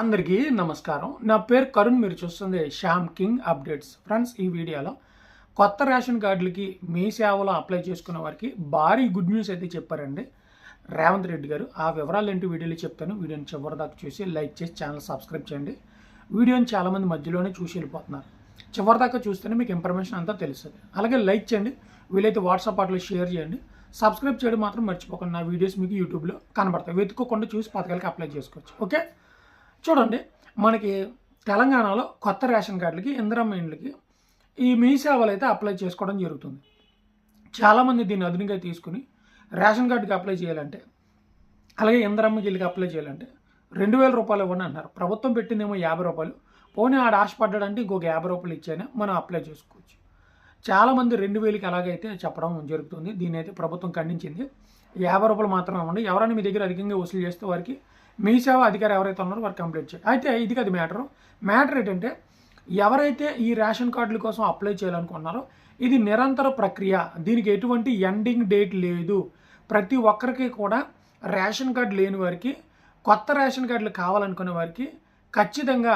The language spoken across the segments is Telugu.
అందరికీ నమస్కారం. నా పేరు కరుణ్ మీరు చూస్తుంది శ్యామ్ కింగ్ అప్డేట్స్. ఫ్రెండ్స్ ఈ వీడియోలో కొత్త రేషన్ కార్డులకి మీ సేవలో అప్లై చేసుకున్న వారికి భారీ గుడ్ న్యూస్ అయితే చెప్పారండి. రేవంత్ రెడ్డి గారు ఆ వివరాలు ఏంటి వీడియోలో చెప్తాను. వీడియోని చివరి దాకా చూసి లైక్ చేసి ఛానల్ సబ్స్క్రైబ్ చేయండి. వీడియోని చాలామంది మధ్యలోనే చూసి వెళ్ళిపోతున్నారు. చివరి దాకా చూస్తేనే మీకు ఇన్ఫర్మేషన్ అంతా తెలుస్తుంది. అలాగే లైక్ చేయండి. వీలైతే వాట్సాప్ అట్లా షేర్ చేయండి. సబ్స్క్రైబ్ చేయడం మాత్రం మర్చిపోకండి. నా వీడియోస్ మీకు యూట్యూబ్లో కనబడతాయి. వెతుక్కోకుండా చూసి పథకాలకి అప్లై చేసుకోవచ్చు. ఓకే? చూడండి మనకి తెలంగాణలో కొత్త రేషన్ కార్డులకి ఇందిరమ్మ ఇండ్లకి ఈ మీ సేవలు అయితే అప్లై చేసుకోవడం జరుగుతుంది. చాలామంది దీన్ని అదునుగా తీసుకుని రేషన్ కార్డుకి అప్లై చేయాలంటే అలాగే ఇందిరమ్మ ఇల్లుకి అప్లై చేయాలంటే రెండు వేల రూపాయలు ఇవ్వండి అన్నారు ప్రభుత్వం పెట్టిందేమో యాభై రూపాయలు. పోనీ ఆడ ఆశపడ్డాడంటే ఇంకొక యాభై రూపాయలు ఇచ్చానే మనం అప్లై చేసుకోవచ్చు. చాలామంది రెండు వేలకి ఎలాగైతే చెప్పడం జరుగుతుంది. దీని అయితే ప్రభుత్వం ఖండించింది. యాభై రూపాయలు మాత్రమే ఇవ్వండి. ఎవరైనా మీ దగ్గర అధికంగా వసూలు చేస్తే వారికి మీ సేవ అధికారి ఎవరైతే ఉన్నారో వారు కంప్లీట్ చేయాలి. అయితే ఇది కాదు మ్యాటర్ మ్యాటర్ ఏంటంటే ఎవరైతే ఈ రేషన్ కార్డుల కోసం అప్లై చేయాలనుకున్నారో ఇది నిరంతర ప్రక్రియ. దీనికి ఎటువంటి ఎండింగ్ డేట్ లేదు. ప్రతి ఒక్కరికి కూడా రేషన్ కార్డు లేని వారికి కొత్త రేషన్ కార్డులు కావాలనుకునే వారికి ఖచ్చితంగా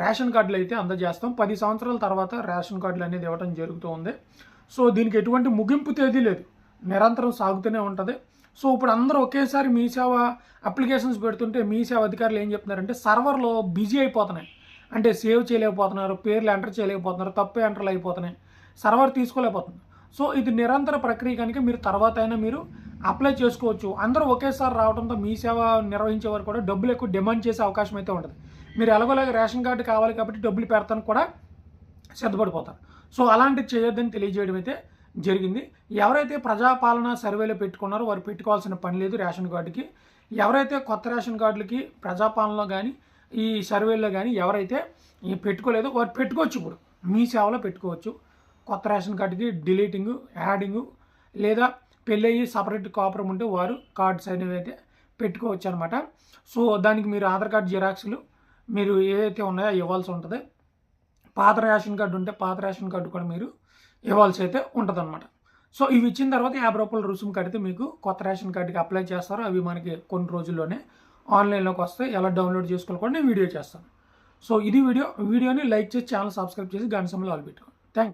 రేషన్ కార్డులు అయితే అందజేస్తాం. పది సంవత్సరాల తర్వాత రేషన్ కార్డులు అనేది ఇవ్వడం జరుగుతూ ఉంది. సో దీనికి ఎటువంటి ముగింపు తేదీ లేదు. నిరంతరం సాగుతూనే ఉంటుంది. సో ఇప్పుడు అందరూ ఒకేసారి మీ సేవ అప్లికేషన్స్ పెడుతుంటే మీ సేవ అధికారులు ఏం చెప్తున్నారంటే సర్వర్లో బిజీ అయిపోతున్నాయి. అంటే సేవ్ చేయలేకపోతున్నారు పేర్లు ఎంటర్ చేయలేకపోతున్నారు తప్పు ఎంటర్లు అయిపోతున్నాయి. సర్వర్ తీసుకోలేకపోతుంది. సో ఇది నిరంతర ప్రక్రియ కనుక మీరు తర్వాత అయినా మీరు అప్లై చేసుకోవచ్చు. అందరూ ఒకేసారి రావడంతో మీ సేవ నిర్వహించే వారు కూడా డబ్బులు ఎక్కువ డిమాండ్ చేసే అవకాశం అయితే ఉంటుంది మీరు ఎలాగోలాగా రేషన్ కార్డు కావాలి కాబట్టి డబ్బులు పెడతాను కూడా సిద్ధపడిపోతారు. సో అలాంటివి చేయొద్దని తెలియజేయడం అయితే జరిగింది. ఎవరైతే ప్రజాపాలన సర్వేలో పెట్టుకున్నారో వారు పెట్టుకోవాల్సిన పని లేదు రేషన్ కార్డుకి. ఎవరైతే కొత్త రేషన్ కార్డులకి ప్రజాపాలనలో కానీ ఈ సర్వేలో కానీ ఎవరైతే పెట్టుకోలేదో వారు పెట్టుకోవచ్చు ఇప్పుడు. మీ సేవలో పెట్టుకోవచ్చు. కొత్త రేషన్ కార్డుకి డిలీటింగ్ యాడింగ్ లేదా పెళ్ళయ్యి సపరేట్ కాపురం ఉంటే వారు కార్డ్స్ అనేవి అయితే పెట్టుకోవచ్చు అనమాట సో దానికి మీరు ఆధార్ కార్డు జిరాక్స్లు మీరు ఏదైతే ఉన్నాయో ఇవ్వాల్సి ఉంటుంది. పాత రేషన్ కార్డు ఉంటే పాత రేషన్ కార్డు కూడా మీరు ఇవ్వాల్సి అయితే ఉంటుందన్నమాట. సో ఇవి ఇచ్చిన తర్వాత యాభై రూపాయల రుసుము కడితే మీకు కొత్త రేషన్ కార్డుకి అప్లై చేస్తారు అవి మనకి కొన్ని రోజుల్లోనే ఆన్లైన్లోకి వస్తాయి. ఎలా డౌన్లోడ్ చేసుకోవాలి కూడా నేను వీడియో చేస్తాను. సో ఇది వీడియో వీడియోని లైక్ చేసి ఛానల్ సబ్స్క్రైబ్ చేసి గంట సమయంలో ఆల్బెట్టు